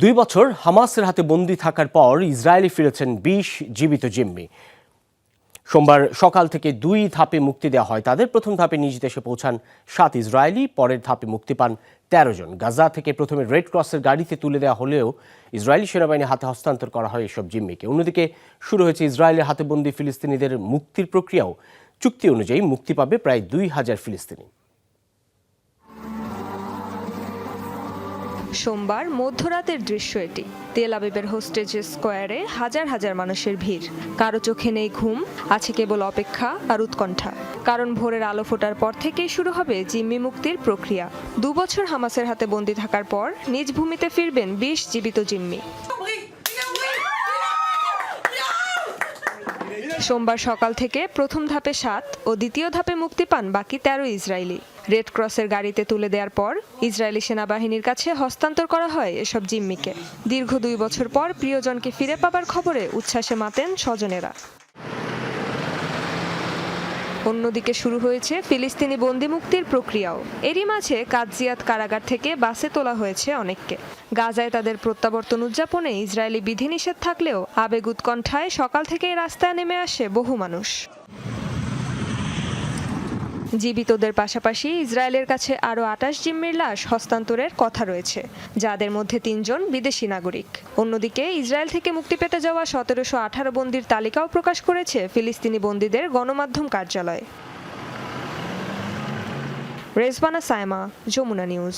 দুই বছর হামাসের হাতে বন্দি থাকার পর ইসরায়েলে ফিরেছেন বিশ জীবিত জিম্মি। সোমবার সকাল থেকে দুই ধাপে মুক্তি দেওয়া হয় তাদের। প্রথম ধাপে নিজ দেশে পৌঁছান সাত ইসরায়েলি, পরের ধাপে মুক্তি পান তেরো জন। গাজা থেকে প্রথমে রেড ক্রসের গাড়িতে তুলে দেওয়া হলেও ইসরায়েলি সেনাবাহিনীর হাতে হস্তান্তর করা হয় এসব জিম্মিকে। অন্যদিকে শুরু হয়েছে ইসরায়েলের হাতে বন্দি ফিলিস্তিনিদের মুক্তির প্রক্রিয়াও। চুক্তি অনুযায়ী মুক্তি পাবে প্রায় দুই হাজার ফিলিস্তিনি। সোমবার মধ্যরাতের দৃশ্য এটি। তেল আবিবের হোস্টেজ স্কোয়ারে হাজার হাজার মানুষের ভিড়। কারও চোখে নেই ঘুম, আছে কেবল অপেক্ষা আর উৎকণ্ঠা। কারণ ভোরের আলো ফোটার পর থেকেই শুরু হবে জিম্মি মুক্তির প্রক্রিয়া। দু বছর হামাসের হাতে বন্দি থাকার পর নিজ ভূমিতে ফিরবেন বিশ জীবিত জিম্মি। সোমবার সকাল থেকে প্রথম ধাপে সাত ও দ্বিতীয় ধাপে মুক্তি পান বাকি তেরো ইসরায়েলি। রেড ক্রসের গাড়িতে তুলে দেওয়ার পর ইসরায়েলি সেনাবাহিনীর কাছে হস্তান্তর করা হয় এসব জিম্মিকে। দীর্ঘ দুই বছর পর প্রিয়জনকে ফিরে পাবার খবরে উচ্ছ্বাসে মাতেন স্বজনেরা। অন্যদিকে শুরু হয়েছে ফিলিস্তিনি বন্দি মুক্তির প্রক্রিয়াও। এরই মাঝে কাজিয়াত কারাগার থেকে বাসে তোলা হয়েছে অনেককে। গাজায় তাদের প্রত্যাবর্তন উদযাপনে ইসরায়েলি বিধিনিষেধ থাকলেও আবেগ উৎকণ্ঠায় সকাল থেকেই রাস্তায় নেমে আসে বহু মানুষ। জীবিতদের পাশাপাশি ইসরায়েলের কাছে আরও আটাশ জিম্মির লাশ হস্তান্তরের কথা রয়েছে, যাদের মধ্যে তিনজন বিদেশি নাগরিক। অন্যদিকে, ইসরায়েল থেকে মুক্তি পেতে যাওয়া সতেরোশো আঠারো বন্দির তালিকাও প্রকাশ করেছে ফিলিস্তিনি বন্দীদের গণমাধ্যম কার্যালয়। রেজবানা সায়মা, যমুনা নিউজ।